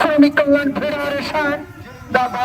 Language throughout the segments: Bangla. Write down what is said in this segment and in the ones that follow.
শ্রমিক কল্যাণ ফেডারেশন দাদা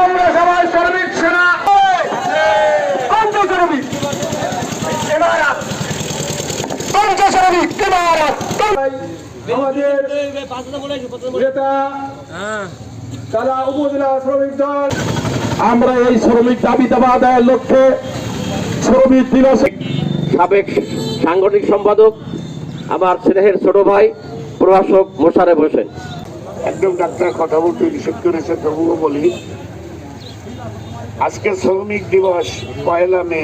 আমরা সবাই শ্রমিক সেনা। শ্রমিক। ইমারত শ্রমিক ইমারত আমাদের নেতা তারা উপজেলা শ্রমিক দল। আমরা এই শ্রমিক দাবি দাবা আদায়ের লক্ষ্যে শ্রমিক দিবস সাবেক সাংগঠনিক সম্পাদক আমার স্নেহের ছোট ভাই প্রভাষক মোশারে হোসেন। একদম ডাক্তার কথা বলতে নিষেধ করেছে তবুও বলি। আজকে শ্রমিক দিবস পয়লা মে।